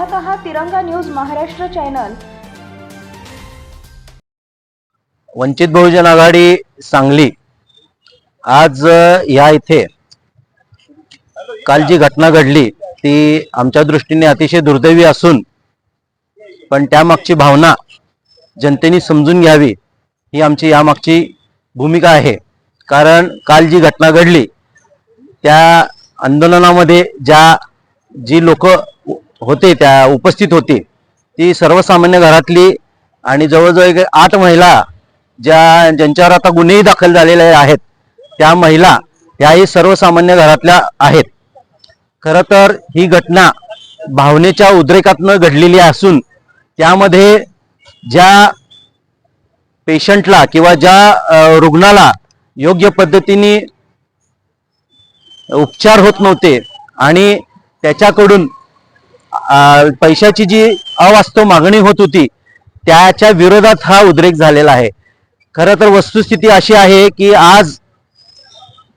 पाहत आहात Tiranga news Maharashtra channel. Vanchit Bahujan आघाडी सांगली. आज या इथे काल जी घटना घडली ती आमच्या दृष्टीने अतिशय दुर्दैवी असून पण त्यामागची भावना जनतेने समजून घ्यावी ही आमची यामागची भूमिका आहे. कारण काल जी घटना घडली त्या आंदोलनामध्ये ज्या जी लोक होते त्या उपस्थित होते. ती सर्वसामान्य घरातली आणि जवळजवळ एक आठ महिला ज्या ज्यांच्यावर आता गुन्हेही दाखल झालेले आहेत त्या महिला ह्याही सर्वसामान्य घरातल्या आहेत. खरं तर ही घटना भावनेच्या उद्रेकातनं घडलेली असून त्यामध्ये ज्या पेशंटला किंवा ज्या रुग्णाला योग्य पद्धतीने उपचार होत नव्हते आणि त्याच्याकडून पैशाची जी अवास्तव मागणी होत होती त्याच्या विरोधात हा उद्रेक झालेला आहे. खरं तर वस्तुस्थिती अशी आहे की आज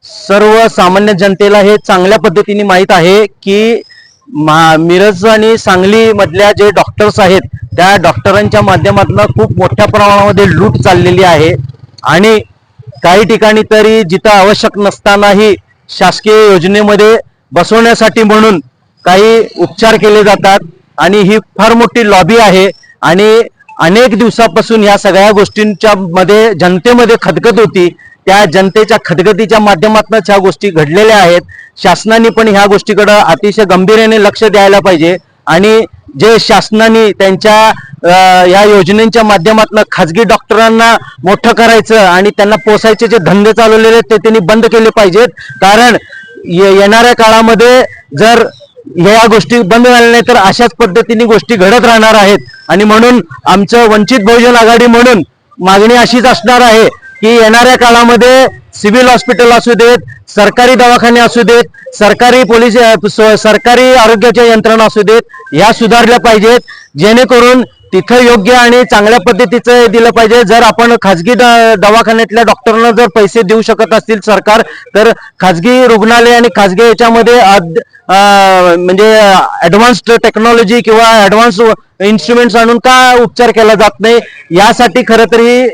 सर्वसामान्य जनतेला हे चांगल्या पद्धतीने माहीत आहे की मा- मिरज आणि सांगली मधल्या जे डॉक्टर्स आहेत त्या डॉक्टरांच्या माध्यमातून खूप मोठ्या प्रमाणामध्ये लूट चाललेली आहे. आणि काही ठिकाणी तरी जिथं आवश्यक नसतानाही शासकीय योजनेमध्ये बसवण्यासाठी म्हणून काही उपचार केले जातात आणि ही फार मोठी लॉबी आहे आणि अनेक दिवसापासून या सगळ्या गोष्टींच्या मध्ये जनतेमध्ये खदखद होती. त्या जनतेच्या खदगतीच्या माध्यमातून ह्या गोष्टी घडलेल्या आहेत. शासनाने पण ह्या गोष्टीकडे अतिशय गंभीर्याने लक्ष द्यायला पाहिजे. आणि जे शासनाने त्यांच्या या योजनेच्या माध्यमातून खाजगी डॉक्टरांना मोठं करायचं आणि त्यांना पोसायचे जे धंदे चालवलेले आहेत ते त्यांनी बंद केले पाहिजेत. कारण ये- येणाऱ्या काळामध्ये जर या गोष्टी बंद झाल्या नाही तर अशाच पद्धतीने गोष्टी घडत राहणार आहेत. आणि म्हणून आमचं वंचित बहुजन आघाडी म्हणून मागणी अशीच असणार आहे की येणाऱ्या काळामध्ये सिव्हिल हॉस्पिटल असू देत सरकारी दवाखाने असू देत सरकारी पोलीस स- सरकारी आरोग्याच्या यंत्रणा असू देत ह्या सुधारल्या पाहिजेत. जेणेकरून तिथं योग्य आणि चांगल्या पद्धतीचं दिलं पाहिजे. जर आपण खाजगी द- दवाखान्यातल्या डॉक्टरांना जर पैसे देऊ शकत असतील सरकार तर खाजगी रुग्णालय आणि खाजगी याच्यामध्ये म्हणजे ऍडव्हान्स्ड टेक्नॉलॉजी किंवा ऍडव्हान्स इन्स्ट्रुमेंट्स आणून का उपचार केला जात नाही? यासाठी खरं तरी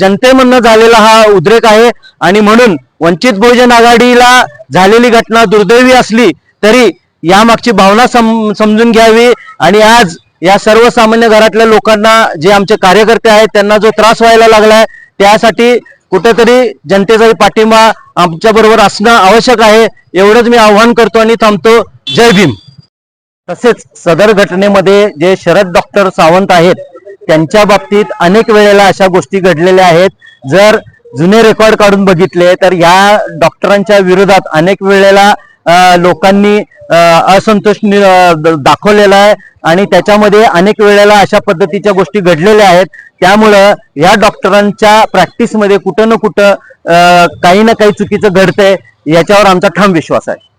जनतेमधनं झालेला हा उद्रेक आहे. आणि म्हणून वंचित बहुजन आघाडीला झालेली घटना दुर्दैवी असली तरी यामागची भावना सम समजून घ्यावी. आणि आज या सर्वसामान्य घरातल्या लोकांना जे आमचे कार्यकर्ते आहेत त्यांना जो त्रास व्हायला लागलाय त्यासाठी कुठेतरी जनतेचा पाठिंबा आमच्या बरोबर असणं आवश्यक आहे एवढंच मी आव्हान करतो आणि थांबतो. जय भीम. तसेच सदर घटनेमध्ये जे शरद डॉक्टर सावंत आहेत त्यांच्या बाबतीत अनेक वेळेला अशा गोष्टी घडलेल्या आहेत. जर जुने रेकॉर्ड काढून बघितले तर या डॉक्टरांच्या विरोधात अनेक वेळेला लोकांनी असंतोष दाखवलेला आहे आणि त्याच्यामध्ये अनेक वेळेला अशा पद्धतीच्या गोष्टी घडलेल्या आहेत. त्यामुळं या डॉक्टरांच्या प्रॅक्टिसमध्ये कुठं ना कुठं काही ना काही चुकीचं घडतंय याच्यावर आमचा ठाम विश्वास आहे.